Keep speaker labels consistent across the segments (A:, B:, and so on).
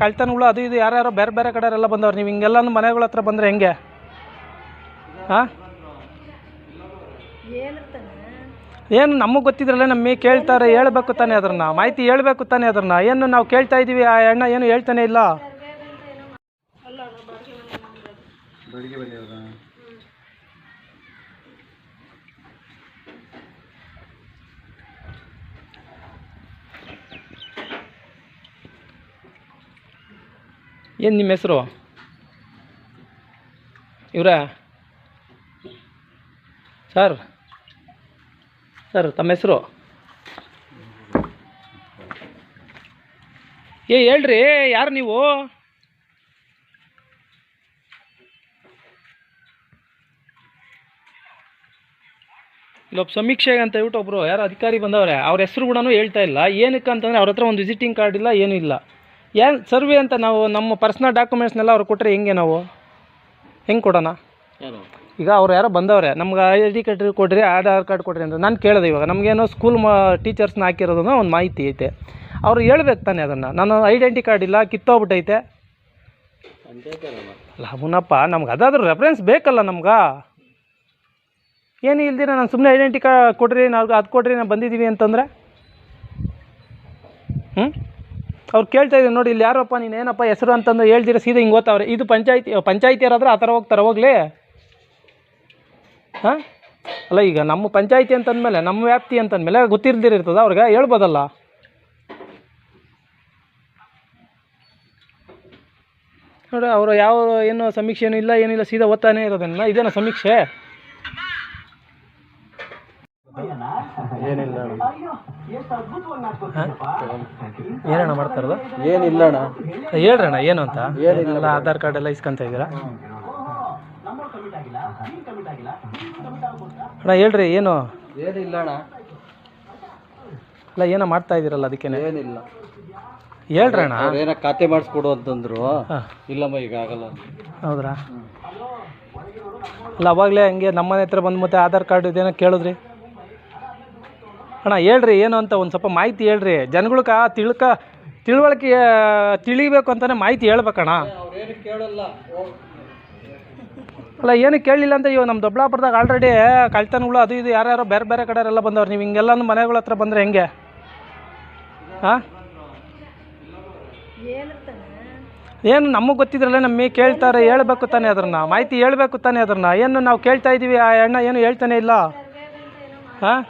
A: ಕಳ್ತನಗಳು ಅದು ಇದು ಯಾರ್ಯಾರೋ ಬೇರೆ ಬೇರೆ ಕಡೆಯವರೆಲ್ಲ ಬಂದವ್ರು. ನೀವು ಹಿಂಗೆಲ್ಲ ಮನೆಗಳ ಹತ್ರ ಬಂದರೆ ಹೆಂಗೆ? ಹಾಂ ಏನು ನಮಗೆ ಗೊತ್ತಿದ್ರಲ್ಲ ನಮ್ಮ ಕೇಳ್ತಾರೆ ಹೇಳ್ಬೇಕು ತಾನೇ ಅದನ್ನ. ಮಾಹಿತಿ ಹೇಳ್ಬೇಕು ತಾನೇ ಅದನ್ನ. ಏನು ನಾವು ಕೇಳ್ತಾ ಇದ್ದೀವಿ ಆ ಅಣ್ಣ ಏನು ಹೇಳ್ತಾನೆ ಇಲ್ಲ? ಏನು ನಿಮ್ಮ ಹೆಸರು? ಇವರ? ಸರ್. ಸರ್, ತಮ್ಮ ಹೆಸರು? ಏ, ಹೇಳ್ರಿ ಯಾರು ನೀವು? ಇಲ್ಲೊಬ್ಬ ಸಮೀಕ್ಷೆಗೆ ಅಂತ ಹೇಳ್ಬಿಟ್ಟು ಒಬ್ಬರು ಯಾರು ಅಧಿಕಾರಿ ಬಂದವ್ರೆ, ಅವ್ರ ಹೆಸರು ಕೂಡ ಹೇಳ್ತಾ ಇಲ್ಲ. ಏನಕ್ಕೆ ಅಂತಂದರೆ ಅವ್ರ ಹತ್ರ ಒಂದು ವಿಸಿಟಿಂಗ್ ಕಾರ್ಡ್ ಇಲ್ಲ, ಏನೂ ಇಲ್ಲ. ಏನು ಸರ್ವೆ ಅಂತ ನಾವು ನಮ್ಮ ಪರ್ಸ್ನಲ್ ಡಾಕ್ಯುಮೆಂಟ್ಸ್ನೆಲ್ಲ ಅವ್ರು ಕೊಟ್ಟರೆ ಹೆಂಗೆ ನಾವು? ಹೆಂಗೆ ಕೊಡೋಣ? ಈಗ ಅವ್ರು ಯಾರೋ ಬಂದವ್ರೆ ನಮ್ಗೆ ಐ ಡಿ ಕಾರ್ಡ್ ಕೊಡ್ರಿ ಆಧಾರ್ ಕಾರ್ಡ್ ಕೊಡ್ರಿ ಅಂತ ನಾನು ಕೇಳಿದೆ ಇವಾಗ ನಮಗೇನೋ ಸ್ಕೂಲ್ ಮ ಟೀಚರ್ಸ್ನ ಹಾಕಿರೋದನ್ನ ಒಂದು ಮಾಹಿತಿ ಐತೆ. ಅವ್ರು ಹೇಳ್ಬೇಕು ತಾನೆ ಅದನ್ನು. ನಾನು ಐಡೆಂಟಿ ಕಾರ್ಡ್ ಇಲ್ಲ ಕಿತ್ತೋಗ್ಬಿಟ್ಟೈತೆ.
B: ಲಾಭನಪ್ಪ
A: ಅಲ್ಲ ನಮ್ಗೆ ಅದಾದ್ರೂ ರೆಫರೆನ್ಸ್ ಬೇಕಲ್ಲ ನಮ್ಗೆ. ಏನು ಇಲ್ದಿರ ನಾನು ಸುಮ್ಮನೆ ಐಡೆಂಟಿ ಕಾರ್ಡ್ ಕೊಡ್ರಿ ನಾವು ಅದು ಕೊಡ್ರಿ ನಾವು ಬಂದಿದ್ದೀವಿ ಅಂತಂದರೆ? ಹ್ಞೂ ಅವ್ರು ಕೇಳ್ತಾ ಇದ್ದೀನಿ ನೋಡಿ, ಇಲ್ಲಿ ಯಾರಪ್ಪ, ನೀನು ಏನಪ್ಪ ಹೆಸರು ಅಂತಂದು ಹೇಳ್ದಿರ, ಸೀದಾ ಹಿಂಗೆ ಓದ್ತಾವ್ರೆ. ಇದು ಪಂಚಾಯತಿ ಪಂಚಾಯತಿಯರಾದ್ರೆ ಆ ಥರ ಹೋಗ್ತಾರೆ, ಹೋಗ್ಲಿ. ಹಾಂ? ಅಲ್ಲ, ಈಗ ನಮ್ಮ ಪಂಚಾಯತಿ ಅಂತಂದಮೇಲೆ, ನಮ್ಮ ವ್ಯಾಪ್ತಿ ಅಂತಂದಮೇಲೆ ಗೊತ್ತಿರ್ದಿರ್ತದೆ ಅವ್ರಿಗೆ? ಹೇಳ್ಬೋದಲ್ಲ. ನೋಡಿ, ಅವರು ಯಾವ ಏನು ಸಮೀಕ್ಷೆ ಏನು ಇಲ್ಲ, ಏನಿಲ್ಲ, ಸೀದಾ ಓದ್ತಾನೇ ಇರೋದನ್ನ. ಇದೇನೋ ಸಮೀಕ್ಷೆ?
B: ಏನಿಲ್ಲ
A: ಏನಣ್ಣ ಮಾಡ್ತಾರದು
B: ಏನಿಲ್ಲ ಅಣ್ಣ.
A: ಹೇಳ್ರಣ್ಣ ಏನು ಅಂತ? ಏನಿಲ್ಲ ಆಧಾರ್ ಕಾರ್ಡ್ ಎಲ್ಲ ಇಸ್ಕೊಂತ ಇದ್ದೀರಾ ಅಣ್ಣ ಹೇಳ್ರಿ ಏನು?
B: ಏನಿಲ್ಲ ಅಣ್ಣ.
A: ಅಲ್ಲ ಏನೋ ಮಾಡ್ತಾ ಇದ್ದೀರಲ್ಲ ಅದಕ್ಕೆ
B: ಏನಿಲ್ಲ.
A: ಹೇಳ್ರಣ್ಣ
B: ಏನೋ ಖಾತೆ ಮಾಡಿಸ್ಕೊಡು ಅಂತಂದ್ರು.
A: ಹಾಂ.
B: ಇಲ್ಲಮ್ಮ ಈಗ ಆಗಲ್ಲ.
A: ಹೌದ್ರಾ? ಅಲ್ಲ ಅವಾಗಲೇ ಹಂಗೆ ನಮ್ಮನೆ ಹತ್ರ ಬಂದು ಮತ್ತೆ ಆಧಾರ್ ಕಾರ್ಡ್ ಇದೇನೋ ಕೇಳಿದ್ರಿ? ಅಣ್ಣ, ಹೇಳ್ರಿ, ಏನು ಅಂತ ಒಂದು ಸ್ವಲ್ಪ ಮಾಹಿತಿ ಹೇಳ್ರಿ. ಜನಗಳ್ಗೆ ತಿಳ್ಕ, ತಿಳುವಳಿಕೆ ತಿಳಿಬೇಕು ಅಂತಲೇ ಮಾಹಿತಿ ಹೇಳ್ಬೇಕಣ್ಣ. ಅಲ್ಲ, ಏನು ಕೇಳಲಿಲ್ಲ ಅಂತ ಇವಾಗ ನಮ್ಮ ದೊಡ್ಡಬಳ್ಳಾಪುರದಾಗ ಆಲ್ರೆಡಿ ಕಳ್ತನಗಳು ಅದು ಇದು ಯಾರ್ಯಾರೋ ಬೇರೆ ಬೇರೆ ಕಡೆಯವರೆಲ್ಲ ಬಂದವ್ರು. ನೀವು ಹಿಂಗೆಲ್ಲ ಮನೆಗಳ ಹತ್ರ ಬಂದರೆ ಹೆಂಗೆ? ಹಾಂ ಏನು ನಮಗೆ ಗೊತ್ತಿದ್ರಲ್ಲ ನಮಗೆ ಕೇಳ್ತಾರೆ, ಹೇಳ್ಬೇಕು ತಾನೇ ಅದನ್ನ ಮಾಹಿತಿ ಹೇಳ್ಬೇಕು ತಾನೇ ಅದನ್ನ ಏನು ನಾವು ಕೇಳ್ತಾ ಇದ್ದೀವಿ ಆ ಅಣ್ಣ ಏನು ಹೇಳ್ತಾನೆ ಇಲ್ಲ? ಹಾಂ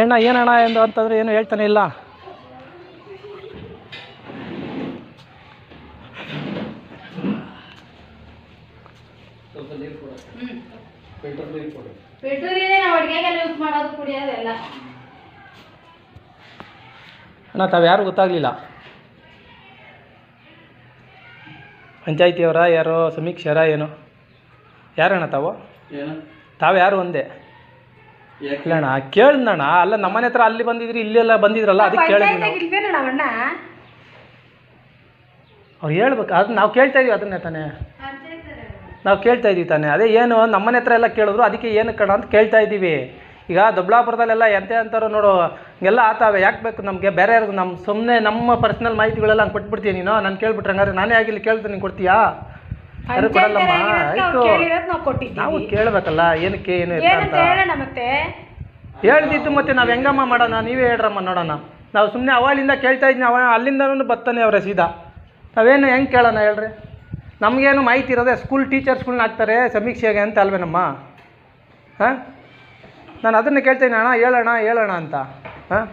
A: ಅಣ್ಣ ಏನಣ್ಣ ಎಂದು ಅಂತಂದ್ರೆ ಏನು ಹೇಳ್ತಾನೆ ಇಲ್ಲ. ಅಣ್ಣ ತಾವು ಯಾರು ಗೊತ್ತಾಗಲಿಲ್ಲ. ಪಂಚಾಯತಿಯವರ ಯಾರೋ ಸಮೀಕ್ಷರ ಏನು? ಯಾರಣ್ಣ ತಾವು?
B: ಏನು?
A: ತಾವು ಯಾರು ಒಂದೇ?
B: ಯಾಕೆ?
A: ಕೇಳಿದ್ನಣ್ಣ ಅಲ್ಲ ನಮ್ಮ ಅಲ್ಲ ನಮ್ಮನೆ ಹತ್ರ ಅಲ್ಲಿ ಬಂದಿದ್ರಿ ಇಲ್ಲೆಲ್ಲ ಬಂದಿದ್ರಲ್ಲ ಅದಕ್ಕೆ ಕೇಳಿದ್ವಿ ನಾವು
C: ನಾವಣ್ಣ
A: ಅವ್ರು ಹೇಳ್ಬೇಕು ಅದು ನಾವು ಕೇಳ್ತಾ ಇದೀವಿ ಅದನ್ನೇ ತಾನೆ. ನಾವು ಕೇಳ್ತಾ ಇದೀವಿ ತಾನೇ ಅದೇ ಏನು ನಮ್ಮನೆ ಹತ್ರ ಎಲ್ಲ ಕೇಳಿದ್ರು ಅದಕ್ಕೆ ಏನು ಕಣ ಅಂತ ಕೇಳ್ತಾ ಇದ್ದೀವಿ ಈಗ ದೊಡ್ಡಬಳ್ಳಾಪುರದಲ್ಲೆಲ್ಲ ಎಂತೆ ಅಂತಾರೋ ನೋಡು ಎಲ್ಲ ಆತಾವೆ ಯಾಕೆ ಬೇಕು ನಮಗೆ? ಬೇರೆ ಯಾರಿಗೂ ನಮ್ಮ ಸುಮ್ಮನೆ ನಮ್ಮ ಪರ್ಸ್ನಲ್ ಮಾಹಿತಿಗಳೆಲ್ಲ ಹಂಗೆ ಕೊಟ್ಬಿಡ್ತೀನಿ ನೀನು? ನಾನು ಕೇಳ್ಬಿಟ್ರೆ ಹಂಗಾರೆ ನಾನೇ ಆಗಿಲ್ಲಿ ಕೇಳ್ತೀನಿ ಕೊಡ್ತೀಯಾ? ಕೊಡಲ್ಲಮ್ಮ ಆಯಿತು.
C: ಕೇಳಿರೋದು ನಾವು ಕೊಟ್ಟಿದ್ದೀವಿ.
A: ನಾವು ಕೇಳಬೇಕಲ್ಲ ಏನಕ್ಕೆ ಏನು ಅಂತ. ಹೇಳ್ದಿತ್ತು ಮತ್ತೆ? ನಾವು ಹೆಂಗಮ್ಮ ಮಾಡೋಣ? ನೀವೇ ಹೇಳ್ರಮ್ಮ ನೋಡೋಣ. ನಾವು ಸುಮ್ಮನೆ ಅವಾಗಿಂದ ಕೇಳ್ತಾ ಇದ್ನಿ ಅವ ಅಲ್ಲಿಂದನೂ ಬರ್ತಾನೆ ಅವರೇ ಸೀದಾ. ನಾವೇನು ಹೆಂಗೆ ಕೇಳೋಣ ಹೇಳ್ರಿ? ನಮಗೇನು ಮಾಹಿತಿ ಇರೋದೆ ಸ್ಕೂಲ್ ಟೀಚರ್ಸ್ಗಳ್ನ ಹಾಕ್ತಾರೆ ಸಮೀಕ್ಷೆಗೆ ಅಂತ ಅಲ್ವೇನಮ್ಮ? ಹಾಂ? ನಾನು ಅದನ್ನು ಕೇಳ್ತೀನಿ ಅಣ್ಣ ಹೇಳೋಣ ಹೇಳೋಣ ಅಂತ. ಹಾಂ?